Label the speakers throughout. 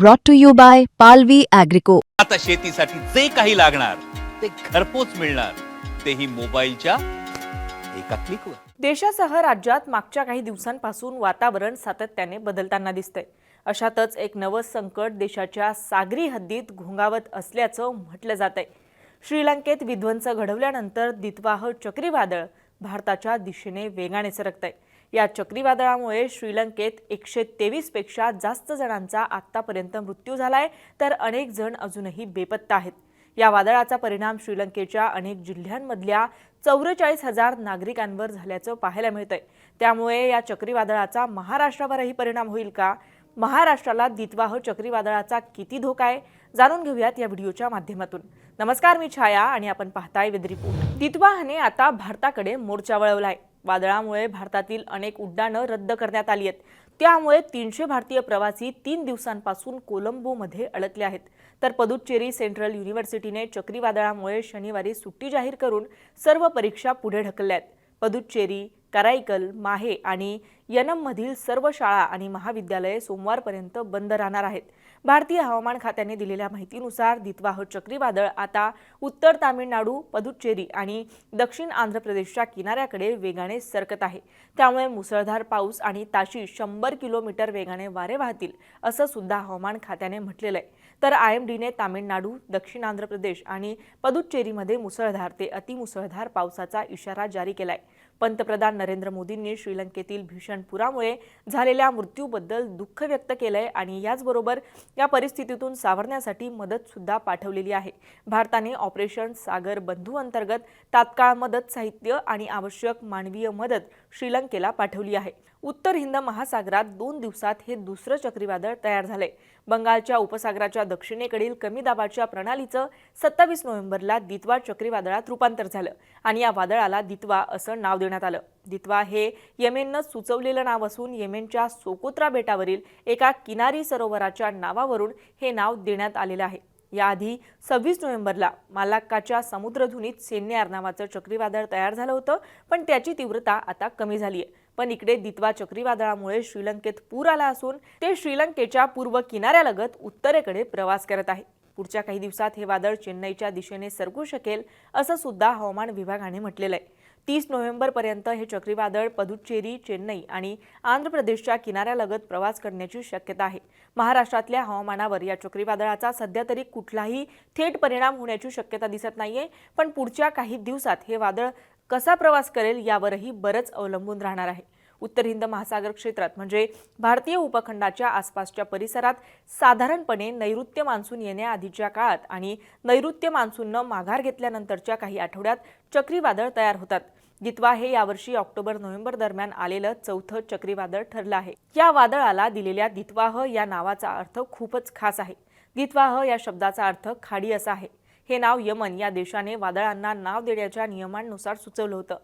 Speaker 1: brought to you by Palvi Agrico.
Speaker 2: आता शेतीसाठी जे काही लागणार ते घरपोच मिळणार. तेही मोबाईलच्या एका क्लिकवर
Speaker 3: देशासह राज्यात मागच्या काही दिवसांपासून वातावरण सातत्याने बदलताना दिसतंय. अशातच एक नवं संकट देशाच्या सागरी हद्दीत घोंगावत असल्याचं म्हटलं जात आहे श्रीलंकेत विध्वंस घडवल्यानंतर दितवाह चक्रीवादळ भारताच्या दिशेने वेगाने सरकत आहे या चक्रीवादळामुळे श्रीलंकेत एकशे तेवीसपेक्षा जास्त जणांचा आत्तापर्यंत मृत्यू झालाय तर अनेक जण अजूनही बेपत्ता आहेत. या वादळाचा परिणाम श्रीलंकेच्या अनेक जिल्ह्यांमधल्या चौवेचाळीस हजार नागरिकांवर झाल्याचं पाहायला मिळतंय. त्यामुळे या चक्रीवादळाचा महाराष्ट्रावरही परिणाम होईल का? महाराष्ट्राला दितवाह चक्रीवादळाचा किती धोका आहे? जाणून घेऊयात या व्हिडिओच्या माध्यमातून. नमस्कार मी छाया आणि आपण पाहताय विद रिपोर्ट. दितवाहने आता भारताकडे मोर्चा वळवलाय. वादळामुळे भारतातील अनेक उड्डाणं रद्द करण्यात आली आहेत. त्यामुळे तीनशे भारतीय प्रवासी तीन दिवसांपासून कोलंबोमध्ये अडकले आहेत. तर पदुच्चेरी सेंट्रल युनिव्हर्सिटीने चक्रीवादळामुळे शनिवारी सुट्टी जाहीर करून सर्व परीक्षा पुढे ढकलल्या आहेत. पदुच्चेरी कराईकल माहे आणि यनममधील सर्व शाळा आणि महाविद्यालये सोमवारपर्यंत बंद राहणार आहेत. भारतीय हवामान खात्याने दिलेल्या माहितीनुसार दितवाह चक्रीवादळ आता उत्तर तामिळनाडू पदुच्चेरी आणि दक्षिण आंध्र प्रदेशच्या किनाऱ्याकडे वेगाने सरकत आहे. त्यामुळे मुसळधार पाऊस आणि ताशी शंभर किलोमीटर वेगाने वारे वाहतील असं सुद्धा हवामान खात्याने म्हटलेलं आहे तर आय एम डीने तामिळनाडू दक्षिण आंध्र प्रदेश आणि पदुच्चेरीमध्ये मुसळधार ते अतिमुसळधार पावसाचा इशारा जारी केला आहे पंतप्रधान नरेंद्र मोदींनी श्रीलंकेतील भीषण पुरामुळे झालेल्या मृत्यूबद्दल दुःख व्यक्त केलंय आणि याचबरोबर या परिस्थितीतून सावरण्यासाठी मदत सुद्धा पाठवलेली आहे. भारताने ऑपरेशन सागर बंधू अंतर्गत तात्काळ मदत साहित्य आणि आवश्यक मानवीय मदत श्रीलंकेला पाठवली आहे. उत्तर हिंद महासागरात दोन दिवसात हे दुसरं चक्रीवादळ तयार झालंय. बंगालच्या उपसागराच्या दक्षिणेकडील कमी दाबाच्या प्रणालीचं सत्तावीस नोव्हेंबरला दितवा चक्रीवादळात रूपांतर झालं आणि या वादळाला दितवा असं नाव देण्यात आलं. दितवा हे येमेननं सुचवलेलं नाव असून येमेनच्या सोकोत्रा बेटावरील एका किनारी सरोवराच्या नावावरून हे नाव देण्यात आलेलं आहे. याआधी सव्वीस नोव्हेंबरला मालाक्काच्या समुद्रधुनीत सेन्यार नावाचं चक्रीवादळ तयार झालं होतं पण त्याची तीव्रता आता कमी झाली आहे पण इकडे दितवा चक्रीवादळामुळे श्रीलंकेत पूर आला असून ते श्रीलंकेच्या पूर्व किनाऱ्यालगत उत्तरेकडे प्रवास करत आहे. पुढच्या काही दिवसात हे वादळ चेन्नईच्या दिशेने सरकू शकेल असं सुद्धा हवामान विभागाने म्हटलेलं आहे. तीस नोव्हेंबरपर्यंत हे चक्रीवादळ पदुच्चेरी चेन्नई आणि आंध्र प्रदेशच्या किनाऱ्यालगत प्रवास करण्याची शक्यता आहे. महाराष्ट्रातल्या हवामानावर या चक्रीवादळाचा सध्या तरी कुठलाही थेट परिणाम होण्याची शक्यता दिसत नाहीये पण पुढच्या काही दिवसात हे वादळ कसा प्रवास करेल यावरही बरंच अवलंबून राहणार आहे. उत्तर हिंद महासागर क्षेत्रात म्हणजे भारतीय उपखंडाच्या आसपासच्या परिसरात साधारणपणे नैऋत्य मान्सून येण्याआधीच्या काळात आणि नैऋत्य मान्सूननं माघार घेतल्यानंतरच्या काही आठवड्यात चक्रीवादळ तयार होतात. दितवा हे यावर्षी ऑक्टोबर नोव्हेंबर दरम्यान आलेलं चौथं चक्रीवादळ ठरलं आहे. या वादळाला दिलेल्या दितवाह या नावाचा अर्थ खूपच खास आहे. दितवाह या शब्दाचा अर्थ खाडी असा आहे. हे नाव यमन या देशाने वादळांना नाव देण्याच्या नियमांनुसार सुचवलं होतं.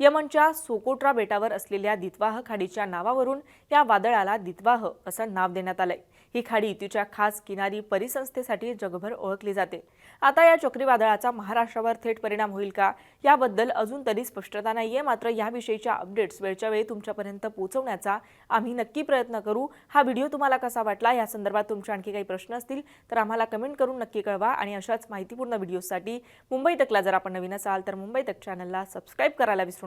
Speaker 3: यमनच्या सोकोट्रा बेटावर असलेल्या दितवाह खाडीच्या नावावरून या वादळाला दितवाह असं नाव देण्यात आलंय. ही खाडी तिच्या खास किनारी परिसंस्थेसाठी जगभर ओळखली जाते. आता या चक्रीवादळाचा महाराष्ट्रावर थेट परिणाम होईल का? याबद्दल अजून तरी स्पष्टता नाहीये. मात्र याविषयीच्या अपडेट्स वेळच्या वेळी तुमच्यापर्यंत पोहोचवण्याचा आम्ही नक्की प्रयत्न करू. हा व्हिडिओ तुम्हाला कसा वाटला? या संदर्भात तुमचे आणखी काही प्रश्न असतील तर आम्हाला कमेंट करून नक्की कळवा. आणि अशाच माहितीपूर्ण व्हिडिओसाठी मुंबई तकला जर आपण नवीन असाल तर मुंबई तक चॅनलला सबस्क्राईब करायला विसरू